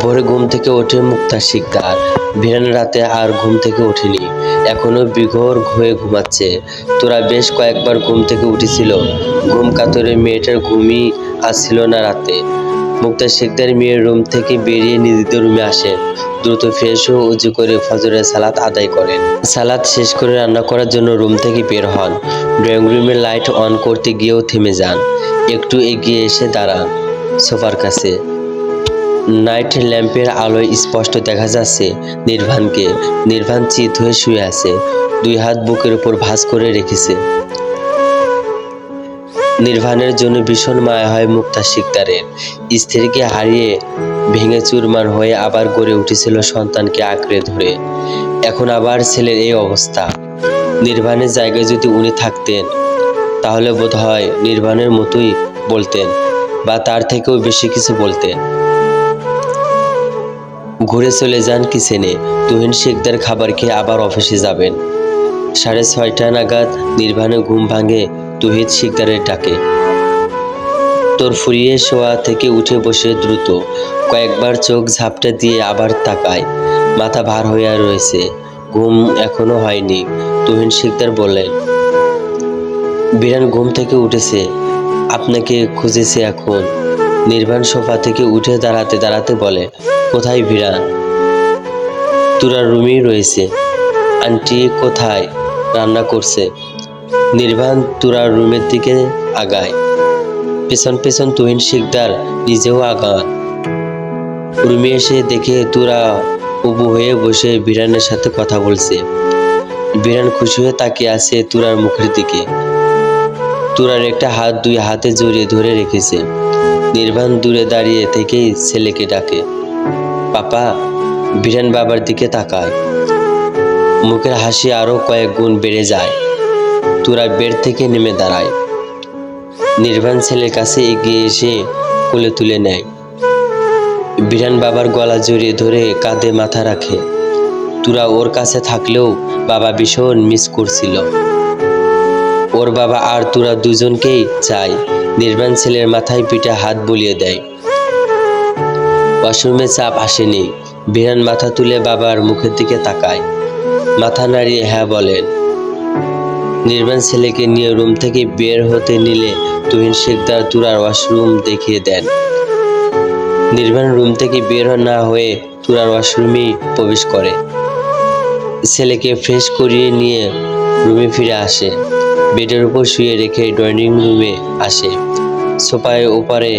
ভোরে ঘুম থেকে ওঠে মুক্তা শিকদার। ভিরান রাতে আর ঘুম থেকে ওঠেনি। এখনও বিঘোর হয়ে ঘুমাচ্ছে। তোরা বেশ কয়েকবার ঘুম থেকে উঠেছিল। ঘুম কাতরে মেয়েটার ঘুমই আসছিল না রাতে। মুক্তা শিকদার মেয়ের রুম থেকে বেরিয়ে নিজেদের রুমে আসেন। দ্রুত ফ্রেশ হয়ে উজু করে ফজরের সালাত আদায় করেন। সালাদ শেষ করে রান্না করার জন্য রুম থেকে বের হন। ড্রয়িং রুমের লাইট অন করতে গিয়েও থেমে যান। একটু এগিয়ে এসে দাঁড়ান সোফার কাছে। নাইট ল্যাম্পের আলোয় স্পষ্ট দেখা যাচ্ছে নির্বাণকে নির্বাণ চিত হয়ে শুয়ে আছে, দুই হাত বুকের উপর ভাঁজ করে রেখেছে। নির্বাণের জন্য ভীষণ মায়া হয় মুক্তা শিকদারের। স্ত্রীকে হারিয়ে ভেঙে চুরমার হয়ে আবার গড়ে উঠেছিল সন্তানকে আঁকড়ে ধরে। এখন আবার ছেলের এই অবস্থা। নির্বাণের জায়গায় যদি উনি থাকতেন, তাহলে বোধ হয় নির্বাণের মতোই বলতেন, বা তার থেকেও বেশি কিছু বলতেন। ঘুরে চলে যান কিচেনে তুহিন শেখদার খাবার খেয়ে আবার অফিসে যাবেন। সাড়ে ছয়টা নাগাদ নির্বাণে ঘুম ভাঙে তুহিত শিকদারের ডাকে। তোর ফুরিয়ে শোয়া থেকে উঠে বসে দ্রুত। কয়েকবার চোখ ঝাপটা দিয়ে আবার তাকায়। মাথা ভার হইয়া রয়েছে। ঘুম এখনও হয়নি। তুহিন শিকদার বললেন বিরান ঘুম থেকে উঠেছে। আপনাকে খুঁজেছে এখন। নির্বাণ সোফা থেকে উঠে দাঁড়াতে দাঁড়াতে বলে, কোথায় বিরান তুরার রুমেই রয়েছে। আন্টি কোথায়? রান্না করছে। নির্বাণ তুরার রুমের দিকে আগায়। পেছন পেছন তুহিন শিকদার, নিজেও আগান রুমে এসে দেখে তুরা উবু হয়ে বসে বিরানের সাথে কথা বলছে। বিরান খুশি হয়ে তাকিয়ে আছে তুরার মুখের দিকে। তুরার একটা হাত দুই হাতে জড়িয়ে ধরে রেখেছে। নির্বাণ দূরে দাঁড়িয়ে থেকেই ছেলেকে ডাকে। পাপা বিরান বাবার দিকে তাকায়। মুখের হাসি আরও কয়েক গুণ বেড়ে যায়। তুরা বেড থেকে নেমে দাঁড়ায়। নির্বাণ ছেলের কাছে এগিয়ে এসে কোলে তুলে নেয়। বিরান বাবার গলা জড়িয়ে ধরে কাঁধে মাথা রাখে। তুরা ওর কাছে থাকলেও বাবা ভীষণ মিস করছিল। ওর বাবা আর তুরা দুজনকেই চায় নির্বাণ ছেলের মাথায় পিঠে হাত বুলিয়ে দেয়। ওয়াশরুমে চাপ আসেনি। বিরান মাথা তুলে বাবার মুখের দিকে তাকায়। মাথা নাড়িয়ে হ্যাঁ বলেন। নির্বাণ ছেলেকে নিয়ে রুম থেকে বের হতে নিলে তুহিন শেখদার তুরার ওয়াশরুম দেখিয়ে দেন। নির্বাণ রুম থেকে বের না হয়ে তুরার ওয়াশরুমেই প্রবেশ করে। ছেলেকে ফ্রেশ করিয়ে নিয়ে রুমে ফিরে আসে। বেডের উপর শুয়ে রেখে ড্রয়িং রুমে আসে। সোফায় ওপারে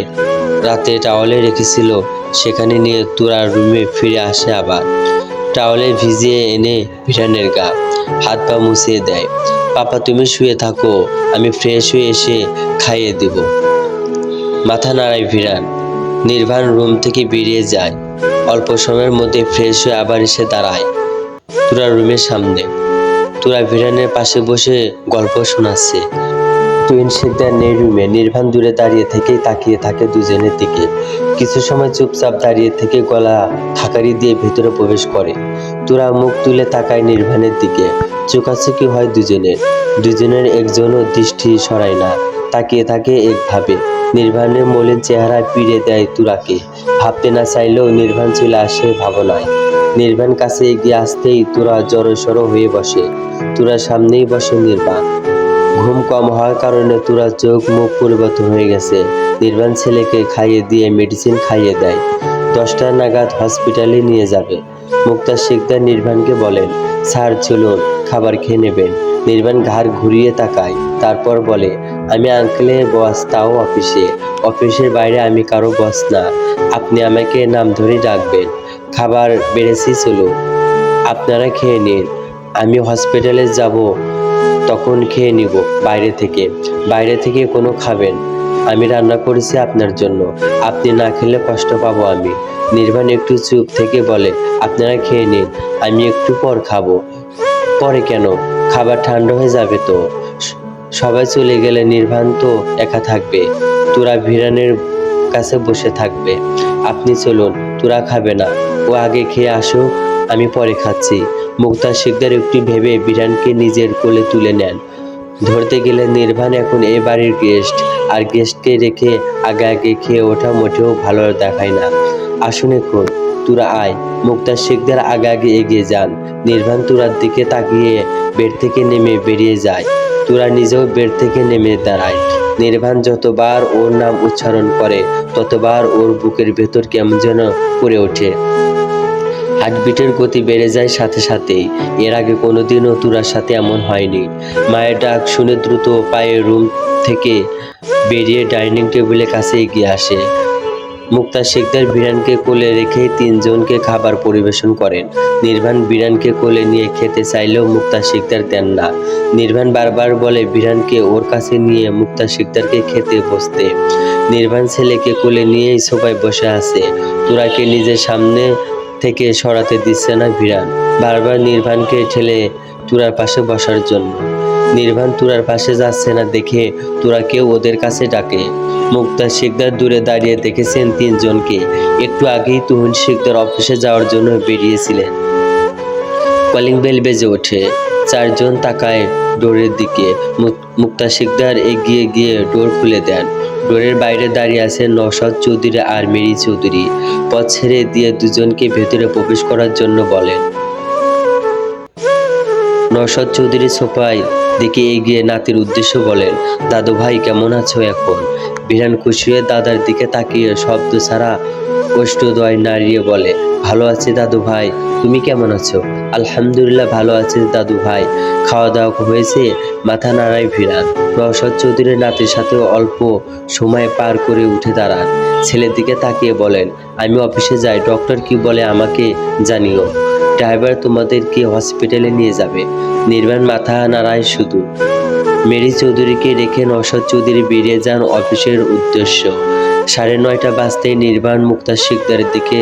রাতে টাওয়ালে রেখেছিল, সেখানে নিয়ে তুরার রুমে ফিরে আসে আবার। টাওয়ালে ভিজিয়ে এনে ভিটানের গা, হাত পা মুছিয়ে দেয়। পাপা, তুমি শুয়ে থাকো, আমি ফ্রেশ হয়ে এসে খাইয়ে দেব। মাথা নাড়ায় ভিড়ান নির্বাণ রুম থেকে বেরিয়ে যায়। অল্প সময়ের মধ্যে ফ্রেশ হয়ে আবার এসে দাঁড়ায়। তুরা রুমের সামনে। তুরা ভিরানের পাশে বসে গল্প শোনাচ্ছে। টুইন শিকদার নেই রুমে নির্বাণ দূরে দাঁড়িয়ে থেকেই তাকিয়ে থাকে দুজনের দিকে। কিছু সময় চুপচাপ দাঁড়িয়ে থেকে গলা খাকারি দিয়ে ভেতরে প্রবেশ করে। তোরা মুখ তুলে তাকায় নির্বাণের দিকে। চোখাচোখি হয় দুজনের। দুজনের একজনও দৃষ্টি সরায় না। তাকিয়ে থাকে একভাবে। নির্বাণের মলিন চেহারা পিড়ে দেয় তুরাকে। ভাবতে না চাইলেও নির্বাণ চলে আসে ভাবনায়। নির্বাণ কাছে এগিয়ে আসতেই তুরা জড়সড় হয়ে বসে। তুরার সামনেই বসে নির্বাণ। ঘুম কম হওয়ার কারণে তুরা চোখ মুখ পরিবর্তন হয়ে গেছে। নির্বাণ ছেলেকে খাইয়ে দিয়ে মেডিসিন খাইয়ে দেয়। দশটা নাগাদ হসপিটালে নিয়ে যাবে। মুক্তা শিকদার নির্বাণকে বলেন, স্যার, চলুন, খাবার খেয়ে নেবেন। নির্বাণ ঘাড় ঘুরিয়ে তাকায়। তারপর বলে আমি আঙ্কেলের বস, তাও অফিসে। অফিসের বাইরে আমি কারও বস না। আপনি আমাকে নাম ধরে ডাকবেন। খাবার বেড়েছি, চলুন। আপনারা খেয়ে নিন। আমি হসপিটালে যাব, তখন খেয়ে নিব বাইরে থেকে। বাইরে থেকে কোনো খাবেন। আমি রান্না করেছি আপনার জন্য। আপনি না খেলে কষ্ট পাবো আমি। নির্বাণ একটু চুপ থেকে বলে, আপনারা খেয়ে নিন। আমি একটু পর খাব। পরে কেন? খাবার ঠান্ডা হয়ে যাবে তো। সবাই চলে গেলে নির্বাণ তো একা থাকবে। তোরা ভিরানের কাছে বসে থাকবে। আপনি চলুন, তোরা খাবে না। ও আগে খেয়ে আসুক, আমি পরে খাচ্ছি। মুক্তা শিকদার একটু ভেবে বিরানকে নিজের কোলে তুলে নেন। ধরতে গেলে নির্বাণ এখন এ বাড়ির গেস্ট আর গেস্টকে রেখে আগে আগে খেয়ে ওঠা মোটেও ভালো দেখায় না। আসুন এখন, তুরা আয়। মুক্তা শিকদার আগে আগে এগিয়ে যান। নির্বাণ তুরার দিকে তাকিয়ে বেড থেকে নেমে বেরিয়ে যায়। তুরা নিজেও বেড থেকে নেমে দাঁড়ায় নির্বাণ যতবার ওর নাম উচ্চারণ করে, ততবার ওর বুকের ভেতর কেমন যেন করে ওঠে। হার্টবিটের গতি বেড়ে যায় সাথে সাথেই। এর আগে কোনোদিনও তুরার সাথে এমন হয়নি। মায়ের ডাক শুনে দ্রুত পায়ে রুম থেকে বেরিয়ে ডাইনিং টেবিলের কাছে এগিয়ে আসে। মুক্তা শিকদার বিরানকে কোলে রেখে তিনজনকে খাবার পরিবেশন করেন। নির্বাণ বিরানকে কোলে নিয়ে খেতে চাইলেও মুক্তা শিকদার দেন না। নির্বাণ বারবার বলে বিরানকে ওর কাছে নিয়ে মুক্তা শিকদারকে খেতে বসতে। নির্বাণ ছেলেকে কোলে নিয়েই সবাই বসে আছে। তোরাকে নিজের সামনে থেকে সরাতে দিচ্ছে না বিরান বারবার নির্বাণকে ঠেলে তুরার পাশে বসার জন্য। নির্বাণ তুরার পাশে যাচ্ছে না দেখে তুরাকেও ওদের কাছে ডাকে। মুক্তা শিকদার দূরে দাঁড়িয়ে দেখেছেন তিনজনকে। একটু আগেই তুহিন শিকদার অফিসে যাওয়ার জন্য বেরিয়েছিলেন। কলিং বেল বেজে ওঠে। চারজন তাকায় ডোরের দিকে। মুক- মুক্তা শিকদার এগিয়ে গিয়ে ডোর খুলে দেন। ডোরের বাইরে দাঁড়িয়ে আছেন নওশাদ চৌধুরী আর মেরি চৌধুরী। পথ ছেড়ে দিয়ে দুজনকে ভেতরে প্রবেশ করার জন্য বলেন নওশাদ চৌধুরী সোফায় দিকে এগিয়ে নাতির উদ্দেশ্য বলেন, দাদু ভাই, কেমন আছো এখন? বিরান খুশি হয়ে দাদার দিকে তাকিয়ে শব্দ ছাড়া কষ্টদয় নাড়িয়ে বলে, ভালো আছি দাদু ভাই, তুমি কেমন আছো? আলহামদুলিল্লাহ, ভালো আছি দাদু ভাই। খাওয়া দাওয়া হয়েছে? মাথা নাড়ায় ভিড়ান নওশাদ চৌধুরীর নাতির সাথে অল্প সময় পার করে উঠে দাঁড়ান। ছেলের দিকে তাকিয়ে বলেন আমি অফিসে যাই, ডক্টর কি বলে আমাকে জানিও। ড্রাইভার তোমাদেরকে হসপিটালে নিয়ে যাবে। নির্বাণ মাথা নাড়ায় শুধু। মেরি চৌধুরীকে রেখে নওশাদ চৌধুরী বেরিয়ে যান অফিসের উদ্দেশ্য। সাড়ে নয়টা বাজতেই নির্বাণ মুক্তা শিকদারের দিকে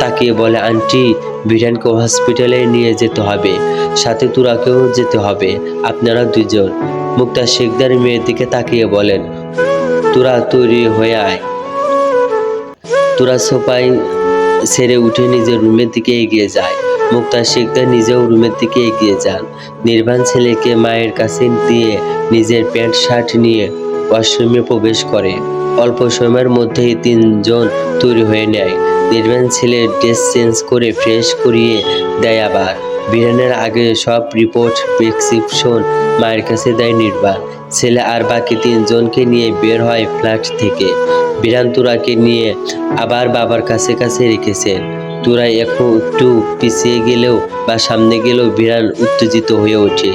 তাকিয়ে বলে, আন্টি বিরানকে হসপিটালে নিয়ে যেতে হবে। সাথে তুরাকেও যেতে হবে। আপনারা দুজন। মুক্তা শিকদার মেয়ের দিকে তাকিয়ে বলেন, তোরা তৈরি হয়ে আয়। তোরা সোফায় সেরে উঠে নিজের রুমের দিকে এগিয়ে যায়। মুক্তা শিকদার নিজেও রুমের দিকে এগিয়ে যান। নির্বাণ ছেলেকে মায়ের কাছে দিয়ে নিজের প্যান্ট, শার্ট নিয়ে ওয়াশরুমে প্রবেশ করে। অল্প সময়ের মধ্যেই তিনজন তৈরি হয়ে নেয়। নির্বাণ ছেলে ড্রেস চেঞ্জ করে ফ্রেশ করিয়ে দেয় আবার। বিরানের আগে সব রিপোর্ট, প্রেসক্রিপশন মায়ের কাছে দেয় নির্বাণ। ছেলে আর বাকি তিনজনকে নিয়ে বের হয় ফ্ল্যাট থেকে। বিরান তুরাকে নিয়ে আবার বাবার কাছে কাছে রেখেছেন। তুরা এখন একটু পিছিয়ে গেলেও বা সামনে গেলেও বিড়াল উত্তেজিত হয়ে ওঠে।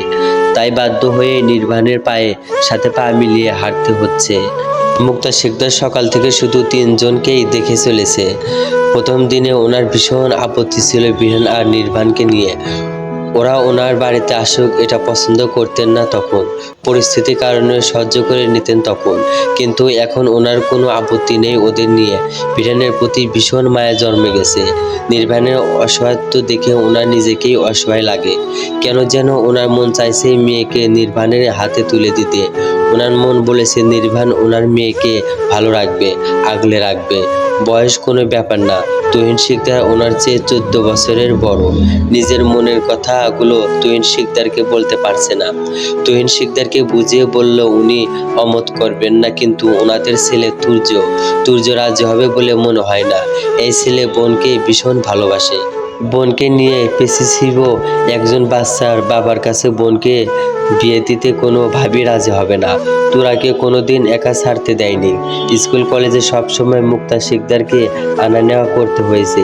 তাই বাধ্য হয়ে নির্বাণের পায়ে সাথে পা মিলিয়ে হাঁটতে হচ্ছে। মুক্তা শিকদার সকাল থেকে শুধু তিনজনকেই দেখে চলেছে। প্রথম দিনে ওনার ভীষণ আপত্তি ছিল বিহান আর নির্বাণকে নিয়ে। ওরা ওনার বাড়িতে আসুক, এটা পছন্দ করতেন না তখন। পরিস্থিতির কারণে সহ্য করে নিতেন তখন। কিন্তু এখন ওনার কোনো আপত্তি নেই ওদের নিয়ে। বিরানের প্রতি ভীষণ মায়া জন্মে গেছে। নির্বাণের অসহায়ত্ব দেখে ওনার নিজেকেই অসহায় লাগে। কেন যেন ওনার মন চাইছে মেয়েকে নির্বাণের হাতে তুলে দিতে। ওনার মন বলেছে, নির্বাণ ওনার মেয়েকে ভালো রাখবে, আগলে রাখবে। বয়স কোনো ব্যাপার না। তুহিন শিকদার ওনার চেয়ে চোদ্দ বছরের বড়। নিজের মনের কথাগুলো তুহিন শিকদারকে বলতে পারছে না। তুহিন শিকদারকে বুঝিয়ে বলল, উনি অমত করবেন না, কিন্তু ওনাদের ছেলে তুর্য। তুর্য রাজি হবে বলে মনে হয় না। এই ছেলে বোনকে ভীষণ ভালোবাসে। বোনকে নিয়ে পেশিসিব একজন বাচ্চার বাবার কাছে বোনকে বিয়ে দিতে কোনো ভাবি রাজি হবে না। তোরাকে কোনোদিন একা ছাড়তে দেয়নি। স্কুল, কলেজে সবসময় মুক্তা শিকদারকে আনা নেওয়া করতে হয়েছে।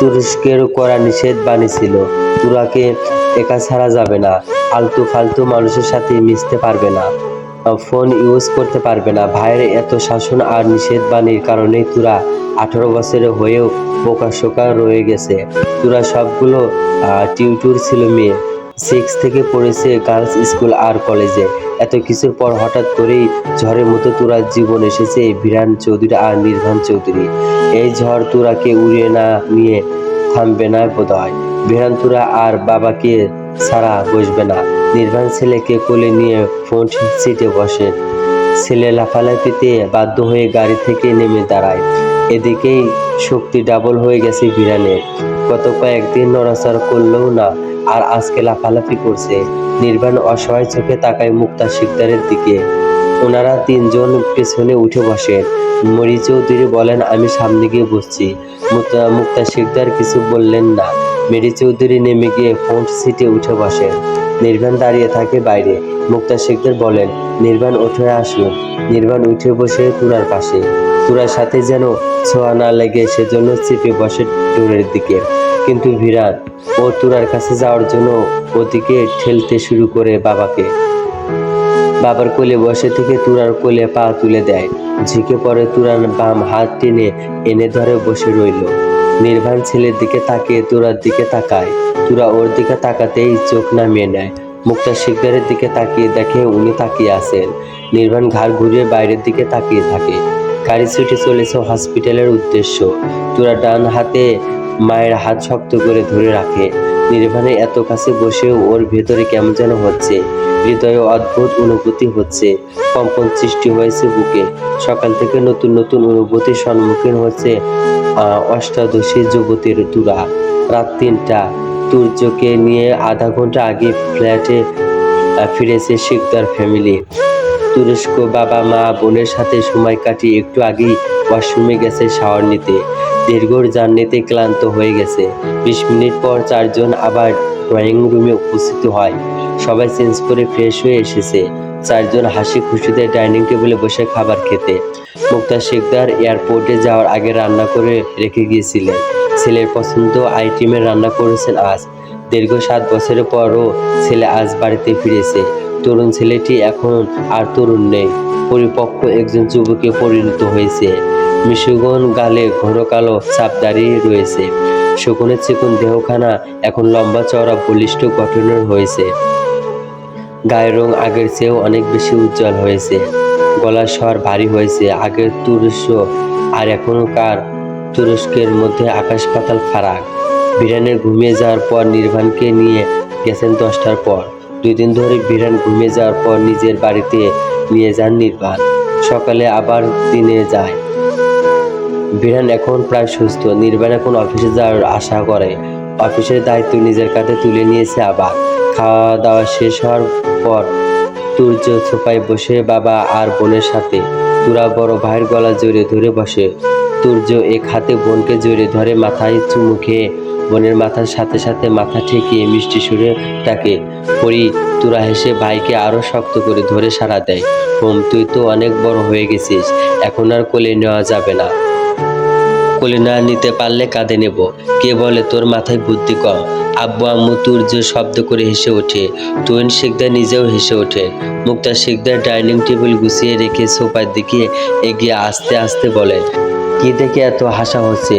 তুরস্কের করা নিষেধ বাণী ছিল। তোরাকে একা ছাড়া যাবে না। আলতু ফালতু মানুষের সাথে মিশতে পারবে না। ফোন ইউজ করতে পারবে না। ভাইয়ের এত শাসন আর নিষেধ বাণীর কারণেই তোরা আঠারো বছরে হয়েও বোকাশোকা রয়ে গেছে। তোরা সবগুলো টিউটুর ছিল মেয়ে। সিক্স থেকে পড়েছে গার্লস স্কুল আর কলেজে এত কিছুর পর হঠাৎ করেই ঝড়ের মতো তোরা জীবন এসেছে বিরান চৌধুরী আর নির্বাণ চৌধুরী। এই ঝড় তোরাকে উড়িয়ে না নিয়ে থামবে না বোধ হয় বিরান তোরা আর বাবাকে ছাড়া বসবে না। নির্বাণ ছেলেকে কোলে নিয়ে ফ্রন্ট সিটে বসে। ছেলে লাফালাফিতে বাধ্য হয়ে গাড়ি থেকে নেমে দাঁড়ায়। এদিকেই শক্তি ডাবল হয়ে গেছে বিরানের গত কয়েকদিন নড়াচড়া করলেও না, আর আজকে লাফালাফি করছে। নির্বাণ অসহায় চোখে তাকায় মুক্তা শিকদারের দিকে। ওনারা তিনজন পেছনে উঠে বসেন। মরি চৌধুরী বলেন, আমি সামনে গিয়ে বসছি। মুক্তা শিকদার কিছু বললেন না। মেরি চৌধুরী নেমে গিয়ে ফ্রন্ট সিটে উঠে বসেন নির্বাণ দাঁড়িয়ে থাকে বাইরে। মুক্তা শিকদার বলেন, নির্বাণ উঠে আসলো নির্বাণ উঠে বসে তুরার পাশে। তুরার সাথে যেন ছোঁয়া না লেগে, সেজন্য চেপে বসে ডোরের দিকে। কিন্তু ভিরান ও তুরার কাছে যাওয়ার জন্য ওদিকে ঠেলতে শুরু করে বাবাকে। বাবার কোলে বসে থেকে তুরার কোলে পা তুলে দেয়। ঝিকে পরে তুরার বাম হাত টেনে এনে ধরে বসে রইল। নির্বাণ ছেলের দিকে তাকিয়ে তুরার দিকে তাকায়। তুরা ওর দিকে তাকাতেই চোখ নামিয়ে নেয়। মুক্তা শিকদারের দিকে তাকিয়ে দেখে উনি তাকিয়ে আছেন। নির্বাণ ঘাড় ঘুরিয়ে বাইরের দিকে তাকিয়ে থাকে। গাড়ি ছুটে চলেছে হসপিটালের উদ্দেশ্য। তুরা ডান হাতে মায়ের হাত শক্ত করে ধরে রাখে। নির্বাণে এত কাছে বসে ওর ভেতরে কেমন যেন হচ্ছে। হৃদয়ে অদ্ভুত অনুভূতি হচ্ছে। কম্পন সৃষ্টি হয়েছে বুকে। সকাল থেকে নতুন নতুন অনুভূতির সম্মুখীন হচ্ছে অষ্টাদশী যুবতীর তুরা রাত তিনটা। তুর্যকে নিয়ে আধা ঘণ্টা আগে ফ্ল্যাটে ফিরেছে শিকদার ফ্যামিলি। তুরস্ক বাবা, মা, বোনের সাথে সময় কাটিয়ে একটু আগেই ওয়াশরুমে গেছে শাওয়ার নিতে। দীর্ঘর জার্নিতে ক্লান্ত হয়ে গেছে। বিশ মিনিট পর চারজন আবার ড্রয়িং রুমে উপস্থিত হয়। সবাই চেঞ্জ করে ফ্রেশ হয়ে এসেছে। চারজন হাসি খুশিতে ডাইনিং টেবিলে বসে খাবার খেতে। মুক্তা শিকদার এয়ারপোর্টে যাওয়ার আগে রান্না করে রেখে গিয়েছিলেন। ছেলের পছন্দ আইটেমের রান্না করেছেন আজ। দীর্ঘ সাত বছরের পরও ছেলে আজ বাড়িতে ফিরেছে। তরুণ ছেলেটি এখন আর তরুণ নেই। পরিপক্ক একজন যুবকে পরিণত হয়েছে। মিশুগন গালে ঘন কালো চাপ দাঁড়িয়ে রয়েছে। শকুনের চিকন দেহখানা এখন লম্বা চওড়া, বলিষ্ঠ গঠনের হয়েছে। গায়ের রং আগের চেয়েও অনেক বেশি উজ্জ্বল হয়েছে। গলার স্বর ভারী হয়েছে। আগের তুরস্ক আর এখনকার তুরস্কের মধ্যে আকাশ পাতাল ফারাক। বিরানের ঘুমিয়ে যাওয়ার পর নির্বাণকে নিয়ে গেছেন দশটার পর। দুই দিন ধরে বিরান ঘুমিয়ে যাওয়ার পর নিজের বাড়িতে নিয়ে যান নির্বাণ। সকালে আবার দিনে যায়। বিরান এখন প্রায় সুস্থ। নির্বাণ এখন অফিসে যাওয়ার আশা করে। অফিসের দায়িত্ব নিজের কাঁধে তুলে নিয়েছে আবার। খাওয়া দাওয়া শেষ হওয়ার পর তুর্য সোফায় বসে বাবা আর বোনের সাথে। তুরা বড় ভাইয়ের গলা জড়িয়ে ধরে বসে। তুর্য এক হাতে বোনকে জড়িয়ে ধরে মাথায় চুমু খেয়ে বোনের মাথার সাথে সাথে মাথা ঠেকিয়ে মিষ্টি সুরে তাকে পরি, তুরা হেসে ভাইকে আরও শক্ত করে ধরে সাড়া দেয়। হোম তুই তো অনেক বড় হয়ে গেছিস। এখন আর কোলে নেওয়া যাবে না। কোলে না নিতে পারলে কাঁধে নেব। কে বলে তোর মাথায় বুদ্ধি কম? আব্বু আম্মু তুর্য শব্দ করে হেসে ওঠে। তুহিন শিকদার নিজেও হেসে ওঠে। মুক্তা শিকদার ডাইনিং টেবিল গুছিয়ে রেখে সোফার দিকে এগিয়ে আস্তে আস্তে বলে, কি দেখে এত হাসা হচ্ছে?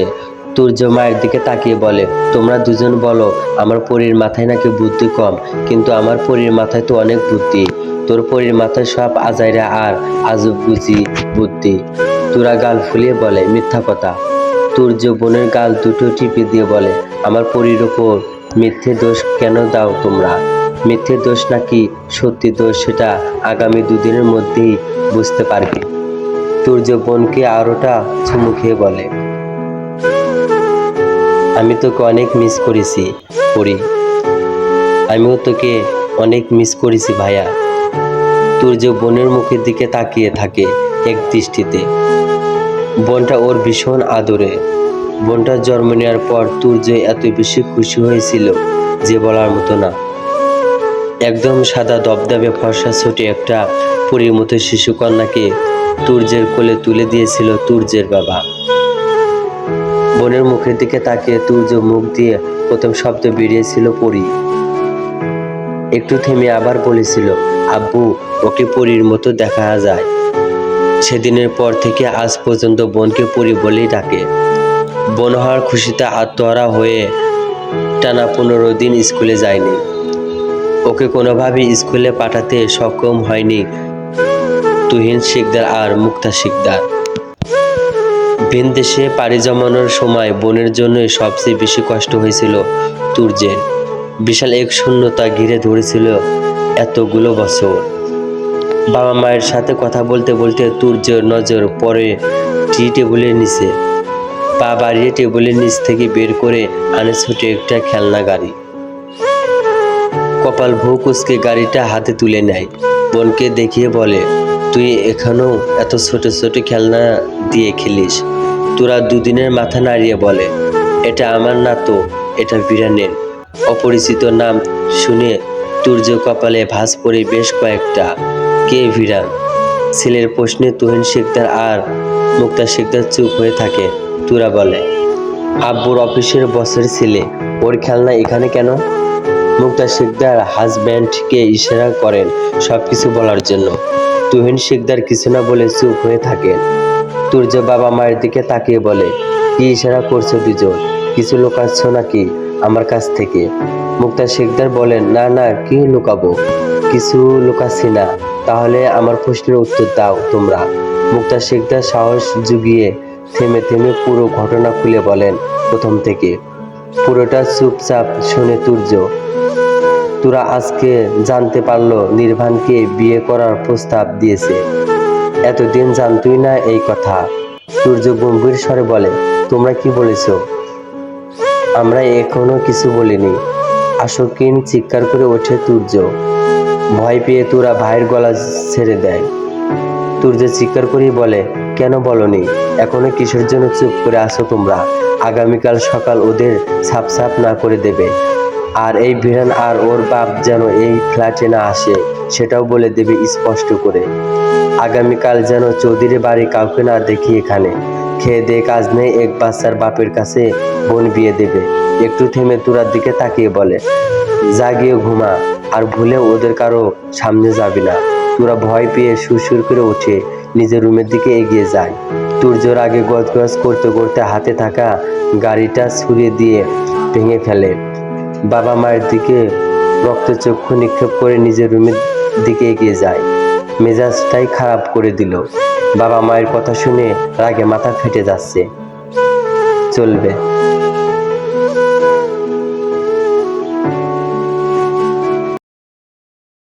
তুর্য মায়ের দিকে তাকিয়ে বলে, তোমরা দুজন বলো, আমার পরীর মাথায় নাকি বুদ্ধি কম? কিন্তু আমার পরীর মাথায় তো অনেক বুদ্ধি। তোর পরীর মাথায় সব আজাইরা আর আজব বুঝি বুদ্ধি। তোরা গাল ফুলিয়ে বলে, মিথ্যা কথা। তুর্য বোনের গাল দুটো টিপে দিয়ে বলে, আমার পরীর ওপর মিথ্যে দোষ কেন দাও তোমরা? মিথ্যে দোষ নাকি সত্যি দোষ সেটা আগামী দুদিনের মধ্যেই বুঝতে পারবে। তুর্য বোনকে আরোটা চুমু খেয়ে বলে, আমি তোকে অনেক মিস করেছি, পরি। আমিও তোকে অনেক মিস করেছি ভাইয়া। তুর্য বোনের মুখের দিকে তাকিয়ে থাকে এক দৃষ্টিতে। বোনটা ওর ভীষণ আদরে। বোনটার জন্ম নেওয়ার পর তুর্য এত বেশি খুশি হয়েছিল যে বলার মতো না। একদম সাদা দবদবে ফর্সা ছুটে একটা পরীর মতো শিশুকন্যাকে তুর্যের কোলে তুলে দিয়েছিল তুর্যের বাবা। বোনের মুখের দিকে তাকিয়ে তুর্য মুখ দিয়ে প্রথম শব্দ বেরিয়েছিল পরি। একটু থেমে আবার বলেছিল, আব্বু, ওকে পরীর মতো দেখা যায়। সেদিনের পর থেকে আজ পর্যন্ত বোনকে পরি বলেই ডাকে। বোন হওয়ার খুশিতে আত্মহারা হয়ে টানা পনেরো দিন স্কুলে যায়নি। ওকে কোনোভাবেই স্কুলে পাঠাতে সক্ষম হয়নি তুহিন শিকদার আর মুক্তা শিকদার। ভিন দেশে পাড়ি জমানোর সময় বোনের জন্যই সবচেয়ে বেশি কষ্ট হয়েছিল তুর্যের। বিশাল এক শূন্যতা ঘিরে ধরেছিল এতগুলো বছর। বাবা মায়ের সাথে কথা বলতে বলতে তুর্যের নজর পরে টি টেবিলের নিচে। পা বাড়িয়ে টেবিলের নিচ থেকে বের করে আনে ছোট একটা খেলনা গাড়ি। কপাল ভৌ কুচকে গাড়িটা হাতে তুলে নেয়। বোনকে দেখিয়ে বলে, তুই এখানেও এত ছোট ছোট খেলনা দিয়ে খেলিস? তোরা দুদিনের মাথা নাড়িয়ে বলে, এটা আমার না তো, এটা বিরানের অপরিচিত নাম শুনে তুর্য কপালে ভাঁজ পড়ে বেশ কয়েকটা। কে ভিরান ছেলের প্রশ্নে তুহিন শেখদার আর মুক্তা শেখদার চুপ হয়ে থাকে। তুরা বলে, আব্বুর অফিসের বসের ছেলে, ওর খেলনা এখানে কেন? মুক্তা শেখদার হাজব্যান্ডকে ইশারা করেন সব কিছু বলার জন্য। তুহিন শেখদার কিছু না বলে চুপ হয়ে থাকেন তুর্য বাবা মায়ের দিকে তাকিয়ে বলে, কি ইশারা করছ দুজন? কিছু লুকাচ্ছ নাকি আমার কাছ থেকে? মুক্তা শেখদার বলেন, না না, কি লুকাবো? কিছু লুকাচ্ছি না। তাহলে আমার প্রশ্নের উত্তর দাও তোমরা। মুক্তা শেখদার সাহস জুগিয়ে থেমে থেমে পুরো ঘটনা খুলে বলেন প্রথম থেকে। পুরোটা চুপচাপ শুনে তুর্য, তোরা আজকে জানতে পারল নির্বাণকে বিয়ে করার প্রস্তাব দিয়েছে। এতদিন জানতুই না এই কথা। সূর্য গম্ভীর স্বরে বলে, তোমরা কি বলেছ? আমরা এখনও কিছু বলিনি। আশকিন চিৎকার করে ওঠে তুর্য। ভয় পেয়ে তোরা ভাইয়ের গলা ছেড়ে দেয়। তুর্য চিৎকার করেই বলে, কেন বলনি? এখনও কিসের জন্য চুপ করে আসো তোমরা? আগামীকাল সকাল ওদের সাপ সাপ না করে দেবে। আর এই ভিড়ান আর ওর বাপ যেন এই ফ্ল্যাটে না আসে, সেটাও বলে দেবে স্পষ্ট করে। আগামীকাল যেন চৌধুরী বাড়ি কাউকে না দেখি এখানে। খেয়ে দিয়ে কাজ নেই, এক বাচ্চার বাপের কাছে বোন বিয়ে দেবে। একটু থেমে তুরার দিকে তাকিয়ে বলে জাগিয়ে ঘুমা। আর ভুলে ওদের কারও সামনে যাবি না। তোরা ভয় পেয়ে সুরসুর করে ওঠে নিজের রুমের দিকে এগিয়ে যায়। তুর্যর আগে গজগজ করতে করতে হাতে থাকা গাড়িটা ছুড়ে দিয়ে ভেঙে ফেলে। বাবা মায়ের দিকে রক্তচক্ষু নিক্ষেপ করে নিজের রুমের দিকে এগিয়ে যায়। মেজাজটাই খারাপ করে দিল। বাবা মায়ের কথা শুনে রাগে মাথা ফেটে যাচ্ছে। চলবে।